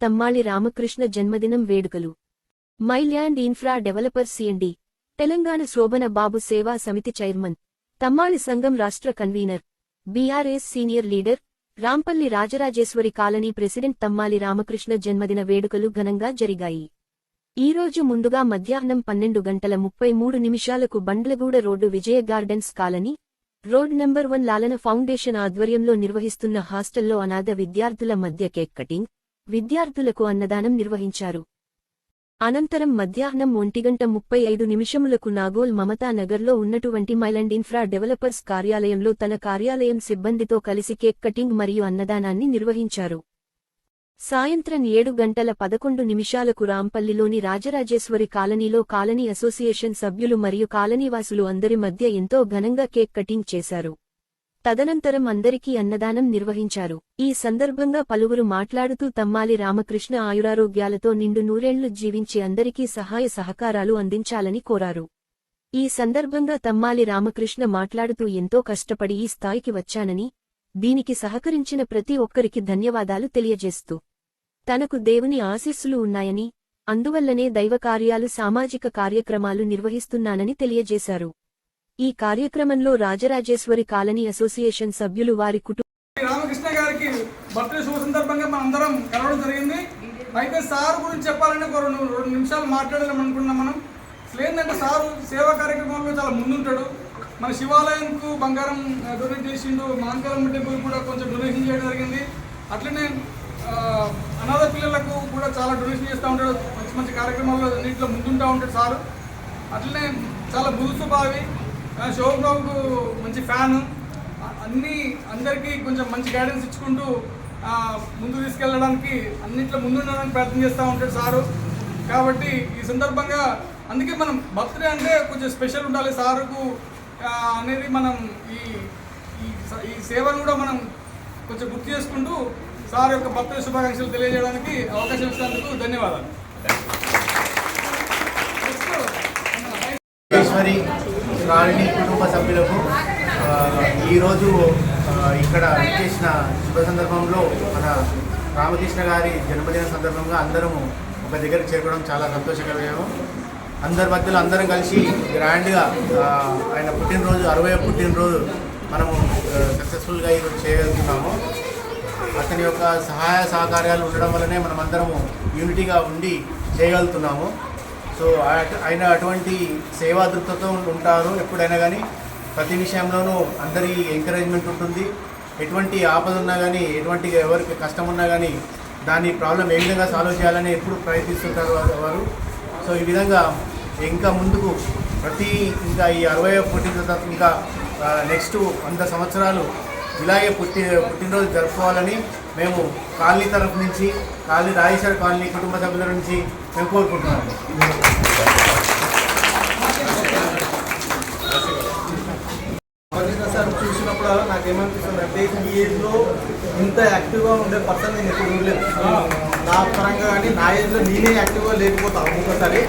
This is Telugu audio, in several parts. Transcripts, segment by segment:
తమ్మాళి రామకృష్ణ జన్మదినం వేడుకలు. Myland infra developer CMD Telangana Sobhana Babu Seva Samithi chairman Tammali సంఘం రాష్ట్ర convener BRS senior leader Rampalli Rajarajeshwari colony president Tammali Ramakrishna జన్మదిన వేడుకలు ఘనంగా జరిగాయి. ఈ రోజు ముందుగా మధ్యాహ్నం పన్నెండు గంటల ముప్పై మూడు నిమిషాలకు Bandlaguda road Vijaya gardens colony road number one Lalana foundation ఆధ్వర్యంలో నిర్వహిస్తున్న హాస్టల్లో అనాథ విద్యార్థుల మధ్య కేక్ కటింగ్ విద్యార్థులకు అన్నదానం నిర్వహించారు. అనంతరం మధ్యాహ్నం ఒంటిగంట ముప్పై ఐదు నిమిషములకు నాగోల్ మమతా నగర్లో ఉన్నటువంటి మైలండ్ ఇన్ఫ్రా డెవలపర్స్ కార్యాలయంలో తన కార్యాలయం సిబ్బందితో కలిసి కేక్ కటింగ్ మరియు అన్నదానాన్ని నిర్వహించారు. సాయంత్రం ఏడు గంటల పదకొండు నిమిషాలకు రాంపల్లిలోని రాజరాజేశ్వరి కాలనీలో కాలనీ అసోసియేషన్ సభ్యులు మరియు కాలనీవాసులు అందరి మధ్య ఎంతో ఘనంగా కేక్ కటింగ్ చేశారు. తదనంతరం అందరికీ అన్నదానం నిర్వహించారు. ఈ సందర్భంగా పలువురు మాట్లాడుతూ తమ్మాలి రామకృష్ణ ఆయురారోగ్యాలతో నిండు నూరేళ్ళు జీవించి అందరికీ సహాయ సహకారాలు అందించాలని కోరారు. ఈ సందర్భంగా తమ్మాలి రామకృష్ణ మాట్లాడుతూ ఎంతో కష్టపడి ఈ స్థాయికి వచ్చానని దీనికి సహకరించిన ప్రతి ఒక్కరికి ధన్యవాదాలు తెలియజేస్తూ తనకు దేవుని ఆశీస్సులు ఉన్నాయని అందువల్లనే దైవకార్యాలు సామాజిక కార్యక్రమాలు నిర్వహిస్తున్నానని తెలియజేశారు. ఈ కార్యక్రమంలో రాజరాజేశ్వరి కాలనీ అసోసియేషన్ సభ్యులు వారి కుటుంబ రామకృష్ణ గారికి బర్త్డే శుభ సందర్భంగా మనం అందరం కలవడం జరిగింది. అయితే సార్ గురించి చెప్పాలంటే ఒక రెండు రెండు నిమిషాలు మాట్లాడాలని అనుకున్నాం మనం. అసలు ఏంటంటే సారు సేవా కార్యక్రమాల్లో చాలా ముందుంటాడు. మన శివాలయంకు బంగారం డొనేట్ చేసిండు. మాంకారం టెంపుల్ కూడా కొంచెం డొనేషన్ చేయడం జరిగింది. అట్లనే అనాథ పిల్లలకు కూడా చాలా డొనేషన్ చేస్తూ ఉంటాడు. మంచి మంచి కార్యక్రమాల్లో అన్నింటిలో ముందుంటూ ఉంటాడు సారు. అట్లనే చాలా బులుసు శోభన్ బాబుకు మంచి ఫ్యాను. అన్ని అందరికీ కొంచెం మంచి గైడెన్స్ ఇచ్చుకుంటూ ఆ, ముందుకు తీసుకెళ్ళడానికి అన్నింటిలో ముందు ఉండడానికి ప్రయత్నం చేస్తూ ఉంటాడు సారు. కాబట్టి ఈ సందర్భంగా అందుకే మనం బర్త్డే అంటే కొంచెం స్పెషల్ ఉండాలి సారుకు అనేది మనం ఈ ఈ సేవను కూడా మనం కొంచెం గుర్తు చేసుకుంటూ సార్ యొక్క బర్త్డే శుభాకాంక్షలు తెలియజేయడానికి అవకాశం ఇచ్చినందుకు ధన్యవాదాలు. రాణిని కుటుంబ సభ్యులకు ఈరోజు ఇక్కడ చేసిన శుభ సందర్భంలో మన రామకృష్ణ గారి జన్మదిన సందర్భంగా అందరము ఒక దగ్గర చేరుకోవడం చాలా సంతోషకరమేమో. అందరి మధ్యలో అందరం కలిసి గ్రాండ్గా ఆయన పుట్టినరోజు అరవై పుట్టినరోజు మనము సక్సెస్ఫుల్గా ఈరోజు చేయగలుగుతున్నాము. అతని యొక్క సహాయ సహకార్యాలు ఉండడం వల్లనే మనం అందరము యూనిటీగా ఉండి చేయగలుగుతున్నాము. సో ఆయన అటువంటి సేవా దృక్పథంతో ఉంటారు ఎప్పుడైనా కానీ ప్రతి విషయంలోనూ అందరి ఎంకరేజ్మెంట్ ఉంటుంది. ఎటువంటి ఆపద ఉన్నా కానీ ఎటువంటి ఎవరికి కష్టం ఉన్నా కానీ దాని ప్రాబ్లం ఏ విధంగా సాల్వ్ చేయాలని ఎప్పుడు ప్రయత్నిస్తుంటారు వారు- వారు. సో ఈ విధంగా ఇంకా ముందుకు ప్రతి ఇంకా ఈ అరవై పుట్టిన తర్వాత ఇంకా నెక్స్ట్ వంద సంవత్సరాలు ఇలాగే పుట్టి పుట్టినరోజు జరుపుకోవాలని మేము కాలనీ తరఫు నుంచి కాలనీ రాజేశ్వర కాలనీ కుటుంబ సభ్యుల నుంచి మేము కోరుకుంటున్నాము. సార్ చూసినప్పుడు నాకేమనిపిస్తుంది అంటే ఈ ఏజ్లో ఇంత యాక్టివ్గా ఉండే పర్సన్ నేను ఎప్పుడు చూడలేదు నా పరంగా కానీ నా ఏజ్లో నేనే యాక్టివ్గా లేకపోతాను ఒక్కొక్కసారి.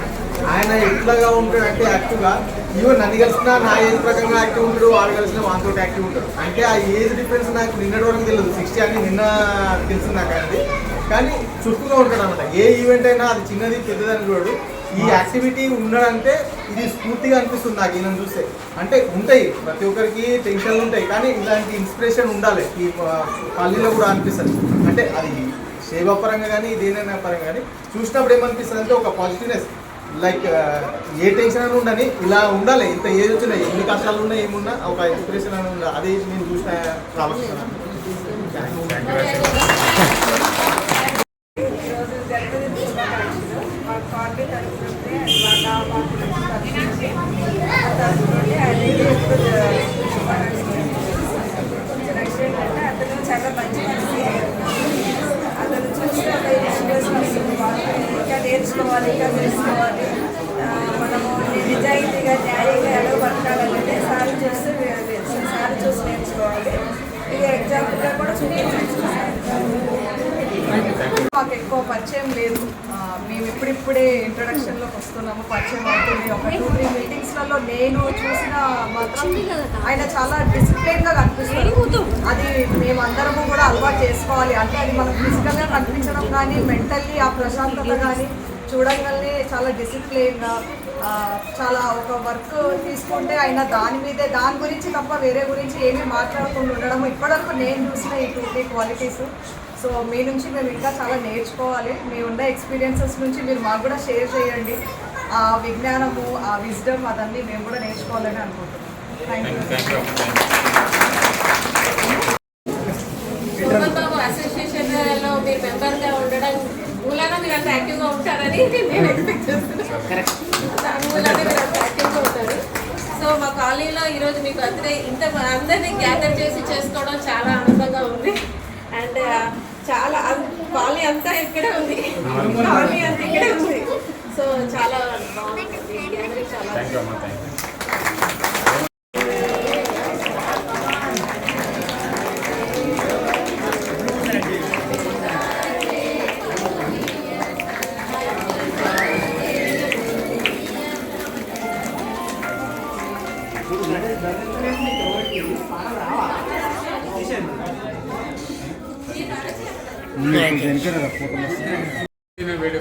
ఆయన ఎట్లాగా ఉంటాడంటే యాక్టివ్గా? ఈవెన్ నన్ను కలిసినా నా ఏజ్ ప్రకారంగా యాక్టివ్ ఉంటాడు వాడు కలిసిన మాతో యాక్టివ్ ఉంటాడు. అంటే ఆ ఏజ్ డిఫరెన్స్ నాకు నిన్నటి వరకు తెలియదు. సిక్స్టీ అని నిన్న తెలిసింది నాకు అది. కానీ చురుకుగా ఉంటాడు అనమాట ఏ ఈవెంట్ అయినా అది చిన్నది పెద్దదని చూడడు. ఈ యాక్టివిటీ ఉండడంటే ఇది స్ఫూర్తిగా అనిపిస్తుంది నాకు ఈయన చూస్తే. అంటే ఉంటాయి. ప్రతి ఒక్కరికి టెన్షన్లు ఉంటాయి. కానీ ఇలాంటి ఇన్స్పిరేషన్ ఉండాలి. ఈ పల్లీలో కూడా అనిపిస్తుంది. అంటే అది సేవ పరంగా కానీ దేనైనా పరంగా కానీ చూసినప్పుడు ఏమనిపిస్తుంది అంటే ఒక పాజిటివ్నెస్. లైక్ uh, ఏ టెన్షన్ అని ఉండని ఇలా ఉండాలి. ఇంత ఏజ్ వచ్చినా ఎన్ని కష్టాలు ఉన్నా ఏమున్నా ఒక ఎక్స్ప్రెషన్ అని ఉండాలి. అదే నేను చూసిన రామకృష్ణ ఈరోజు జన్మదిన శుభాకాంక్షలు మా పార్టీ తరఫు నుండి మా మా కుటుంబం తరఫు నుండి మా తరఫు నుండి ఆయనకి ఎప్పుడు శుభాకాంక్షలు కొంచెం నెక్స్ట్ ఏంటంటే అతను చాలా మంచి మనిషి అతను చూసి ఒక ఇన్స్పిరేషన్ వస్తుంది మాకు చేసుకోవాలి ఇంకా తెలుసుకోవాలి మనము నిజాయితీగా న్యాయంగా ఎలా బతకాలంటే సార్ చూస్తే సార్ చూసి నేర్చుకోవాలి. ఇది ఎగ్జాంపుల్గా కూడా చూపించాలి మాకు ఎక్కువ పరిచయం లేదు. మేము ఇప్పుడిప్పుడే ఇంట్రడక్షన్లోకి వస్తున్నాము. పరిచయం అవుతుంది. ఒక టూ త్రీ మీటింగ్స్లలో నేను చూసిన మాత్రం ఆయన చాలా డిసిప్లిన్గా కనిపిస్తుంది అది మేమందరము కూడా అలవాటు చేసుకోవాలి. అంటే అది మనకు ఫిజికల్గా కనిపించడం కానీ మెంటల్లీ ఆ ప్రశాంతత కానీ చూడగానే చాలా డిసిప్లిన్గా ఆ, చాలా ఒక వర్క్ తీసుకుంటే ఆయన దాని మీదే దాని గురించి తప్ప వేరే గురించి ఏమీ మాట్లాడకుండా ఉండడం ఇప్పటివరకు నేను చూసిన ఈ టూ త్రీ క్వాలిటీస్ సో మీ నుంచి మేము ఇంకా చాలా నేర్చుకోవాలి. మీ ఉన్న ఎక్స్పీరియన్సెస్ నుంచి మీరు మాకు కూడా షేర్ చేయండి. ఆ విజ్ఞానము ఆ విజ్డమ్ అదన్నీ మేము కూడా నేర్చుకోవాలని అనుకుంటున్నాం. థ్యాంక్ యూ సుమన్ బాబు అసోసియేషన్లో మీరు మెంబర్గా ఉండడం మూలాన మీరు అంత యాక్టివ్గా ఉంటారని నేను ఎక్స్పెక్ట్ చేస్తున్నాను. ఉంటారు. సో మా కాలనీలో ఈరోజు మీకు అందరి ఇంత అందరినీ గ్యాదర్ చేసి చేసుకోవడం చాలా ఆనందంగా ఉంది. అండ్ చాలా కాలనీ అంతా ఇక్కడే ఉంది. కాలనీ అంతా ఇక్కడే ఉంది. సో చాలా బాగుంది. గ్యాదరింగ్ చాలా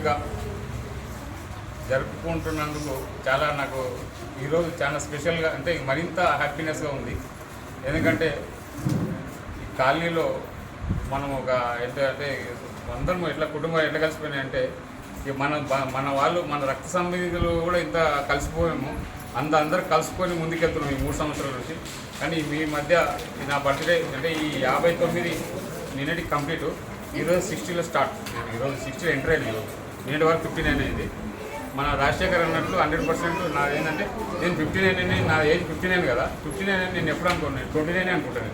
వేడుక జరుపుకుంటున్నందుకు చాలా నాకు ఈరోజు చాలా స్పెషల్గా అంటే మరింత హ్యాపీనెస్గా ఉంది. ఎందుకంటే ఈ కాలనీలో మనం ఒక ఎంత అంటే అందరం ఎట్లా కుటుంబాలు ఎట్లా కలిసిపోయినాయంటే మన మన వాళ్ళు మన రక్త సంబంధితులు కూడా ఇంత కలిసిపోయాము. అంత అందరు కలుసుకొని ముందుకెళ్తున్నాం ఈ మూడు సంవత్సరాల నుంచి. కానీ మీ మధ్య నా బర్త్డే అంటే ఈ యాభై తొమ్మిది నిన్నటి కంప్లీట్. ఈరోజు సిక్స్టీలో స్టార్ట్ ఈరోజు సిక్స్టీలో ఎంటర్ అయింది ఈరోజు నేటి వరకు ఫిఫ్టీ నైన్ అయింది. మన రాజశేఖర్ అన్నట్లు హండ్రెడ్ పర్సెంట్ నాది ఏంటంటే నేను ఫిఫ్టీ నైన్ అని నా ఏజ్ ఫిఫ్టీ నైన్ కదా ఫిఫ్టీ నైన్ అని నేను ఎప్పుడు అనుకున్నాను ట్వంటీ నైన్ అనుకుంటాను.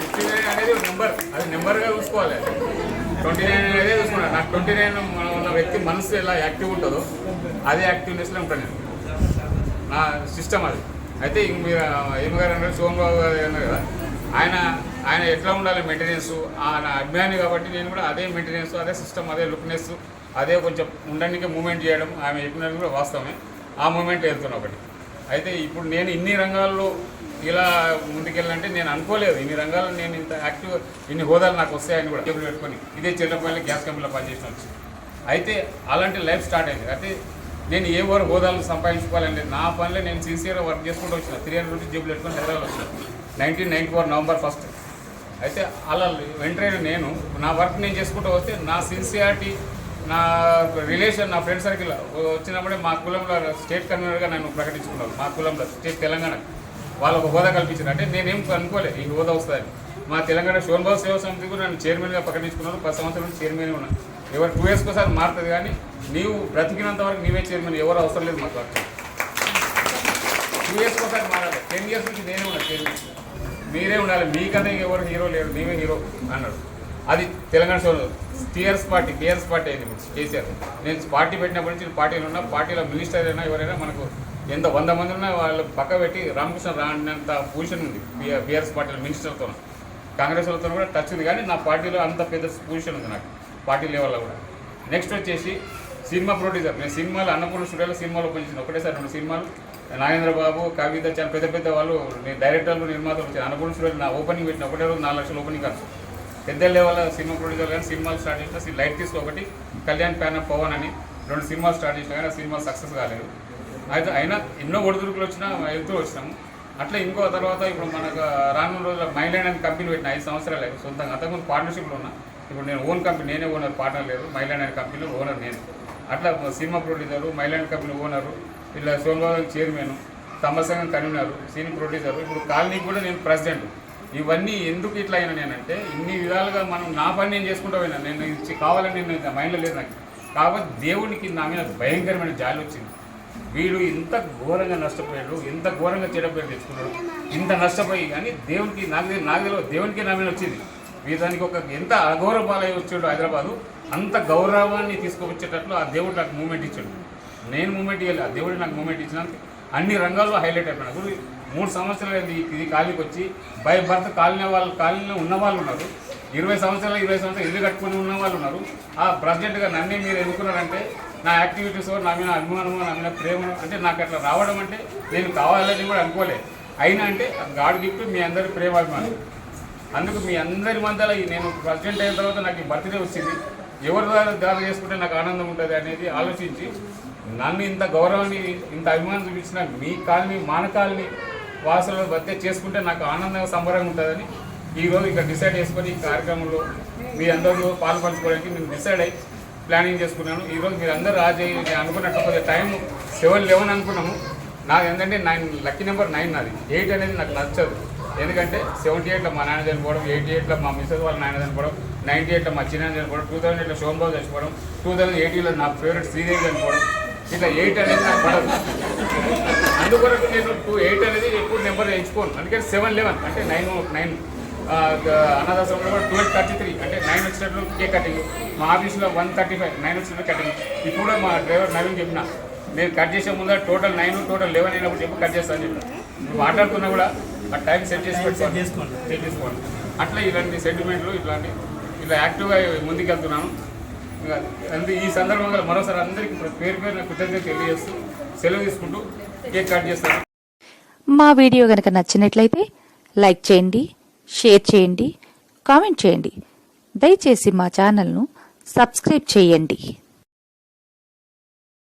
ఫిఫ్టీ నైన్ అనేది ఒక నెంబర్ అది నెంబర్గా చూసుకోవాలి. ట్వంటీ నైన్ అనేది చూసుకున్నాను నాకు ట్వంటీ నైన్ ఉన్న వ్యక్తి మనసు ఎలా యాక్టివ్ ఉంటుందో అదే యాక్టివ్నెస్లో ఉంటాను నేను. నా సిస్టమ్ అది. అయితే ఇంక మీరు ఏమగారు అన్నారు సోమబాబు బాబు గారు అన్నారు కదా ఆయన ఆయన ఎట్లా ఉండాలి మెయింటెనెన్స్ ఆయన అభిమాని కాబట్టి నేను కూడా అదే మెయింటెనెన్స్ అదే సిస్టమ్ అదే లుక్నెస్ అదే కొంచెం ఉండడానికి మూమెంట్ చేయడం ఆమె చెప్పినది కూడా వాస్తవమే. ఆ మూమెంట్ వెళ్తున్నా ఒకటి. అయితే ఇప్పుడు నేను ఇన్ని రంగాల్లో ఇలా ముందుకెళ్ళాలంటే నేను అనుకోలేదు. ఇన్ని రంగాల్లో నేను ఇంత యాక్టివ్ ఇన్ని హోదాలు నాకు వస్తాయని కూడా టేబుల్ పెట్టుకొని ఇదే చిన్నపల్లి గ్యాస్ కంపెనీలో పనిచేసిన వచ్చి. అయితే అలాంటి లైఫ్ స్టార్ట్ అయింది. అయితే నేను ఏ వరకు హోదాలు సంపాదించుకోవాలంటే నా పనిలో నేను సిన్సియర్గా వర్క్ చేసుకుంటూ వచ్చిన. త్రీ హండ్రెడ్ రూపీస్ జేబులు పెట్టుకొని హైదరాబాద్ వచ్చిన. Nineteen ninety four November first అయితే అలా వెంటనే నేను నా వర్క్ నేను చేసుకుంటూ వస్తే నా సిన్సియారిటీ నా రిలేషన్ నా ఫ్రెండ్ సర్కిల్ వచ్చినప్పుడే మా కులంలో స్టేట్ కన్వీనర్గా నన్ను ప్రకటించుకున్నాను మా కులంలో స్టేట్ తెలంగాణ. వాళ్ళు ఒక హోదా కల్పించారు. అంటే నేనేం అనుకోలేదు. ఈ హోదా వస్తుందని. మా తెలంగాణ షోన్బాబు సేవా సమితి కూడా నన్ను చైర్మన్గా ప్రకటించుకున్నారు. పది సంవత్సరాల నుంచి చైర్మన్ ఉన్నాను. ఎవరు టూ ఇయర్స్కి ఒకసారి మారుతుంది కానీ నీవు బ్రతికినంత వరకు నీవే చైర్మన్ ఎవరు అవసరం లేదు మాకు టూ ఇయర్స్కి ఒకసారి మారాలి. టెన్ ఇయర్స్ నుంచి నేనే ఉన్నాను చైర్మన్ మీరే ఉండాలి. మీకన్నా ఎవరు హీరో లేరు. మేమే హీరో అన్నాడు. అది Telangana so TRS party TRS party అయింది కేసీఆర్. నేను పార్టీ పెట్టినప్పటి నుంచి పార్టీలో ఉన్నా పార్టీలో మినిస్టర్ అయినా ఎవరైనా మనకు ఎంత వంద మంది ఉన్నా వాళ్ళు పక్క పెట్టి రామకృష్ణ రానంత పొజిషన్ ఉంది. బీఆర్ఎస్ పార్టీలో మినిస్టర్తో కాంగ్రెస్ వాళ్ళతో కూడా టచ్ ఉంది కానీ నా పార్టీలో అంత పెద్ద పొజిషన్ ఉంది నాకు పార్టీ లెవెల్లో కూడా. నెక్స్ట్ వచ్చేసి సినిమా ప్రొడ్యూసర్ నేను సినిమాలు అన్నపూర్ణ స్టూడియోలో సినిమాలు పనిచేసిన ఒకటేసారి రెండు సినిమాలు. నాగేంద్ర బాబు కవిత చాలా పెద్ద పెద్ద వాళ్ళు నేను డైరెక్టర్లు నిర్మాతలు వచ్చాను అన్నపూర్ణ స్టూడియో నా ఓపెనింగ్ పెట్టిన ఒకటే రోజు నాలుగు లక్షల ఓపెనింగ్ ఖర్చు. పెద్ద లెవెల్ సినిమా ప్రొడ్యూసర్ కానీ సినిమాలు స్టార్ట్ చేసిన లైట్ తీసుకో ఒకటి కళ్యాణ్ ప్యాన్ ఆఫ్ పవన్ అని రెండు సినిమాలు స్టార్ట్ చేసినా కానీ ఆ సినిమా సక్సెస్ కాలేదు. అయితే అయినా ఎన్నో ఒడిదుడుకులు వచ్చినా వెళ్తూ వచ్చినాము. అట్లా ఇంకో తర్వాత ఇప్పుడు మనకు రానున్న రోజుల్లో మైలాండ్ అని కంపెనీ పెట్టిన ఐదు సంవత్సరాలు. సొంతంగా అంతకుముందు పార్ట్నర్షిప్లో ఉన్నా. ఇప్పుడు నేను ఓన్ కంపెనీ నేనే ఓనర్ పార్ట్నర్ లేదు. మైలాండ్ అనే కంపెనీలో ఓనర్ నేను. అట్లా cinema producer Myland company owner ఇలా సోమవారం చైర్మన్ తమ్మసంగం కన్వీనర్ సీనియర్ ప్రొడ్యూసర్ ఇప్పుడు కాలనీకి కూడా నేను ప్రెసిడెంట్. ఇవన్నీ ఎందుకు ఇట్లా అయినా నేనంటే ఇన్ని విధాలుగా మనం నా పని నేను చేసుకుంటా పోయినా నేను ఇచ్చి కావాలని నేను మైండ్లో లేదు నాకు. కాబట్టి దేవునికి నా మీద భయంకరమైన జాలి వచ్చింది. వీడు ఇంత ఘోరంగా నష్టపోయాడు ఇంత ఘోరంగా చెడపోయాడు తెచ్చుకున్నాడు ఇంత నష్టపోయి కానీ దేవునికి నాకు నాకు తెలియదు దేవునికి నా మీద వచ్చింది. వీధానికి ఒక ఎంత అఘోర బాలయ్య వచ్చాడు హైదరాబాదు అంత గౌరవాన్ని తీసుకువచ్చేటట్లు ఆ దేవుడు నాకు మూమెంట్ ఇచ్చాడు. నేను మూమెంట్ ఇవ్వాలి దేవుడు నాకు మూమెంట్ ఇచ్చినందుకు అన్ని రంగాల్లో హైలైట్ అయిపోయినా. గురు మూడు సంవత్సరాలు అయింది ఇది ఖాళీకి వచ్చి. బై భర్త కాలనీ వాళ్ళు కాలనీలో ఉన్న వాళ్ళు ఉన్నారు. ఇరవై సంవత్సరాలు ఇరవై సంవత్సరాలు ఇల్లు కట్టుకుని ఉన్న వాళ్ళు ఉన్నారు. ఆ ప్రెసిడెంట్గా నన్నే మీరు ఎన్నుకున్నారంటే నా యాక్టివిటీస్ నా మీద అభిమానము నా మీద ప్రేమ అంటే నాకు అట్లా రావడం అంటే నేను కావాలని కూడా అనుకోలే. అయినా అంటే గాడ్ గిఫ్ట్ మీ అందరి ప్రేమాభిమానం. అందుకు మీ అందరి మధ్యలో నేను ప్రెసిడెంట్ అయిన తర్వాత నాకు ఈ బర్త్డే వచ్చింది. ఎవరి ద్వారా దారి చేసుకుంటే నాకు ఆనందం ఉంటుంది అనేది ఆలోచించి నన్ను ఇంత గౌరవాన్ని ఇంత అభిమానం చూపించిన మీ కాలనీ మాన కాలనీ వాసుల బర్త్డే చేసుకుంటే నాకు ఆనందంగా సంబరంగా ఉంటుందని ఈరోజు ఇక్కడ డిసైడ్ చేసుకొని ఈ కార్యక్రమంలో మీ అందరూ పాల్పంచుకోవడానికి నేను డిసైడ్ అయ్యి ప్లానింగ్ చేసుకున్నాను. ఈరోజు మీరు అందరూ రాజయ్య నేను అనుకున్నట్టు కొద్దిగా టైం సెవెన్ లెవెన్ అనుకున్నాము. నాకు ఏంటంటే నైన్ లక్కీ నెంబర్ నైన్ నాది. ఎయిట్ అనేది నాకు నచ్చదు. ఎందుకంటే సెవెంటీ ఎయిట్లో మా నాన్న చనిపోవడం ఎయిటీ ఎయిట్లో మా మిస్సెస్ వాళ్ళ నాయన చనిపోవడం నైంటీ ఎయిట్లో మా చిన్న చనిపోవడం టూ థౌసండ్ ఎయిట్లో సోమబాబు చనిపోవడం టూ థౌసండ్ ఎయిటీలో నా ఫేవరెట్ శ్రీదేవి చనిపోవడం ఇట్లా ఎయిట్ అనేది నాకు పడదు. అందుకొరకు నేను టూ ఎయిట్ అనేది ఎప్పుడు నెంబర్ ఎంచుకోను అందుకని సెవెన్ లెవెన్ అంటే నైన్ నైన్ అన్నదాసంలో కూడా ట్వెల్వ్ థర్టీ త్రీ అంటే నైన్ వచ్చినట్లు కేక్ కటింగ్ మా ఆఫీస్లో వన్ థర్టీ ఫైవ్ నైన్ వచ్చినట్లు కటింగ్ ఇప్పుడు కూడా మా డ్రైవర్ నవీన్ చెప్పిన నేను కట్ చేసే ముందర టోటల్ నైన్ టోటల్ లెవెన్ అయినప్పుడు చెప్పి కట్ చేస్తాను చెప్పిన. నువ్వు మాట్లాడుతున్నా కూడా ఆ టైం సెట్ చేసి సెట్ చేసుకోండి. అట్లా ఇలాంటి సెంటిమెంట్లు ఇట్లాంటి ఇట్లా యాక్టివ్గా ముందుకెళ్తున్నాను. అందు ఈ సందర్భంగా మరోసారి అందరికీ పేరు పేరున కృతజ్ఞత తెలియజేస్తూ సెలవు తీసుకుంటూ కేక్ కట్ చేస్తాను. మా వీడియో కనుక నచ్చినట్లయితే లైక్ చేయండి షేర్ చేయండి కామెంట్ చేయండి. దయచేసి మా ఛానల్ను సబ్స్క్రైబ్ చేయండి.